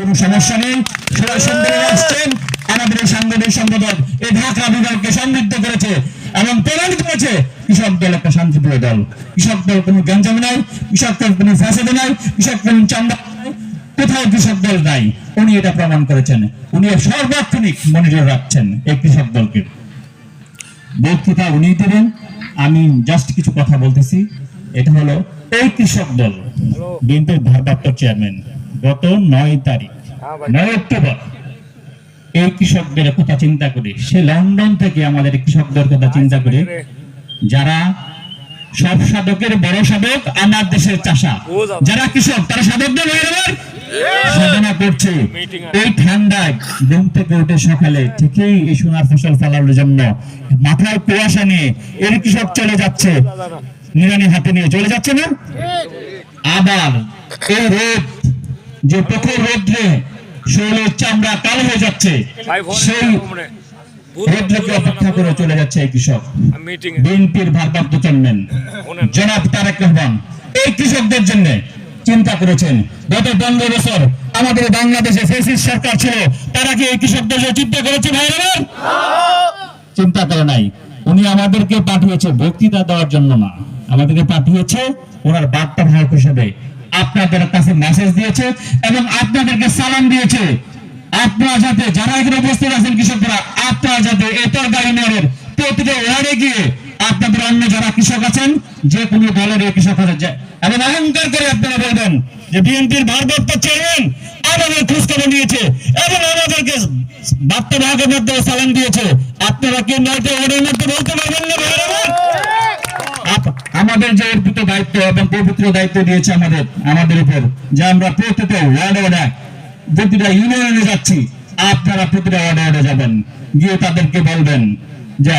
কোনো সমস্যা নেই। সবাই সুন্দর আসছেন। আমাদের এই সাংগঠনিক সম্পাদক এই ঢাকা বিভাগকে সমৃদ্ধ করেছে এবং প্রমাণ করেছে। কৃষক দল একটা শান্তিপ্রিয় দল। কৃষক দল কোনো গ্যাঞ্জাম নাই, কৃষক দল কোনো ফ্যাসেদে নাই, কৃষক দল চান্দা কোথাও কৃষক দল নাই। উনি এটা প্রমাণ করেছেন। উনি সর্বাক্ষণিক মনিটর রাখছেন এই কৃষক দলকে। বক্তৃতা উনি দেবেন। আমি জাস্ট কিছু কথা বলতেছি। এটা হলো এই কৃষক দল। বিএনপির ভারপ্রাপ্ত চেয়ারম্যান। গত নয় তারিখ নয় অক্টোবর এই কৃষকদের কথা চিন্তা করে সে লন্ডন থেকে আমাদের কৃষকদের কথা চিন্তা করে যারা সব সাধকের বড় সাধক আমার দেশের চাষা। যারা কৃষক তারা সাধকদের সাধনা করছে। এই ঠান্ডায় ঘুম থেকে উঠে সকালে ঠিকই এই সোনার ফসল ফলানোর জন্য মাথায় কুয়াশা নিয়ে এর কৃষক চলে যাচ্ছে। নিরানি হাতে নিয়ে চলে যাচ্ছে না? আবার এই রোদ যে প্রখর রোদ্রে শরীরের চামড়া কালো হয়ে যাচ্ছে সেই রোদ্রকে অপেক্ষা করে চলে যাচ্ছে এই কৃষক। বিএনপির ভারপ্রাপ্ত চেয়ারম্যান জনাব তারেক রহমান এই কৃষকদের জন্য চিন্তা করেছেন। গত পনেরো বছর আমাদের বাংলাদেশে ফেসিস সরকার ছিল তারা কি এই কৃষকদের চিন্তা করেছে চিন্তা করে নাই। উনি আমাদেরকে পাঠিয়েছে বক্তৃতা দেওয়ার জন্য না। আমাদেরকে পাঠিয়েছে ওনার বার্তা ভাগ হিসেবে। আপনাদের কাছে মেসেজ দিয়েছে এবং আপনাদেরকে সালাম দিয়েছে। আপনারা যাতে, যারা এখানে উপস্থিত আছেন কৃষকরা, আপনারা যাতে এতর গাড়ি নেওয়ার প্রতিটা ওয়ার্ডে গিয়ে আপনাদের অন্য যারা কৃষক আছেন, যে কোনো দলের এই কৃষক আছে যে- এবং অহংকার করে আপনারা বলবেন যে বিএনপির ভারপ্রাপ্ত চেয়ারম্যান আমাদের খোঁজখবর নিয়েছে এবং আমাদেরকে বার্তা ভাগের মাধ্যমে সালাম দিয়েছে। আপনারা কি নয়টা ওয়ার্ডের মধ্যে বলতে পারবেন না আমাদের যে অর্পিত দায়িত্ব এবং পবিত্র দায়িত্ব দিয়েছে আমাদের আমাদের উপর যে আমরা প্রতিটা ওয়ার্ডে ওয়ার্ডে প্রতিটা ইউনিয়নে যাচ্ছি আপনারা প্রতিটা ওয়ার্ডে ওয়ার্ডে যাবেন। গিয়ে তাদেরকে বলবেন যে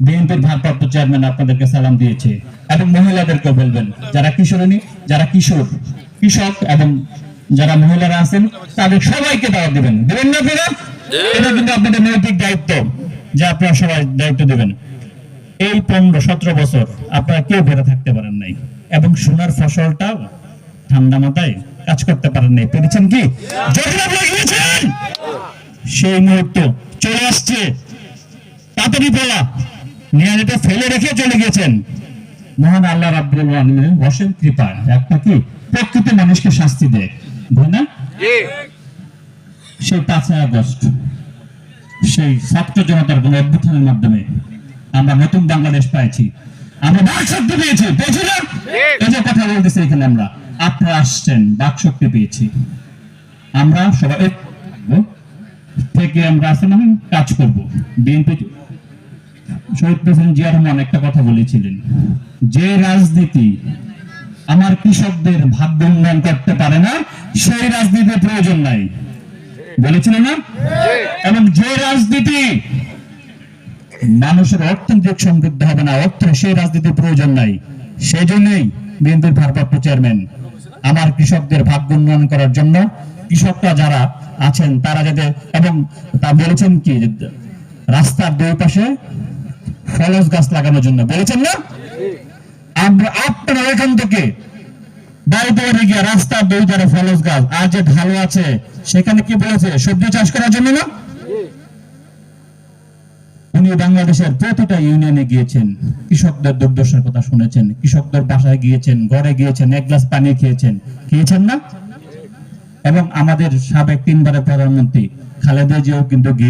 বিএনপির ভারপ্রাপ্ত চেয়ারম্যান আপনাদেরকে সালাম দিয়েছে এবং মহিলাদেরকে বলবেন যারা কিশোরী যারা কিশোর কৃষক এবং যারা মহিলারা আছেন তাদের সবাইকে দাওয়াত দিবেন। দেবেন না আপনারা? এটা কিন্তু আপনাদের নৈতিক দায়িত্ব যে আপনারা সবাই দায়িত্ব দেবেন। এই পনেরো সতেরো বছর আপনারা কেউ বেড়ে থাকতে পারেন নাই। এবং সোনার ফসলটাও ঠান্ডা মাথায় কাজ করতে পারেন নাই। পেরেছেন কি? সেই মুহূর্ত চলে আসছে তাড়াতাড়ি বলা নিয়ানিটা ফেলে রেখে চলে গেছেন মহান আল্লাহ রাব্বুল আলামিনের অসীম কৃপা। একটা কি? প্রকৃতি মানুষকে শাস্তি দেয়। তাই না? সেই পাঁচই আগস্ট সেই ছাত্র জনতার অভ্যুত্থানের মাধ্যমে আমরা নতুন বাংলাদেশ পাইছি। আমরা বাক শক্তি পেয়েছি পেয়েছি না? এই যে কথা বলতেছি এখানে আমরা। আপনারা আসছেন বাক শক্তি পেয়েছি। আমরা সবাই থেকে আমরা আসলে না কাজ করব। বিএনপি শহীদ প্রেসিডেন্ট জিয়া রহমান একটা কথা বলেছিলেন। যে রাজনীতি আমার কৃষকদের ভাগ্য উন্নয়ন করতে পারে না সেই রাজনীতির প্রয়োজন নাই। বলেছিলেন না এবং যে রাজনীতি মানুষের অর্থনৈতিক সমৃদ্ধ হবে না অর্থ সেই রাজনীতির প্রয়োজন নাই। সেই জন্যই বিএনপির ভারপ্রাপ্ত চেয়ারম্যান আমার কৃষকদের ভাগ্য উন্নয়ন করার জন্য কৃষকরা যারা আছেন, তারা যাতে এবং তা বলেছেন কি রাস্তার দুই পাশে ফলস গাছ লাগানোর জন্য। বলেছেন না? আমরা আপনারা এখান থেকে বাড়িতে বাড়ি গিয়ে রাস্তার দুই ধারে ফলস গাছ, আর যে ঢালু আছে, সেখানে কি বলেছে? সবজি চাষ করার জন্য না? বাংলাদেশের প্রতিটা ইউনিয়নে গিয়েছেন, কৃষকদের দুর্দশার কথা শুনেছেন, কৃষকদের বাসায় গিয়েছেন, ঘরে গিয়েছেন, এক গ্লাস পানি খেয়েছেন। খেয়েছেন না? এবং আমাদের সাবেক তিনবারের প্রধানমন্ত্রী খালেদা জিয়াও কিন্তু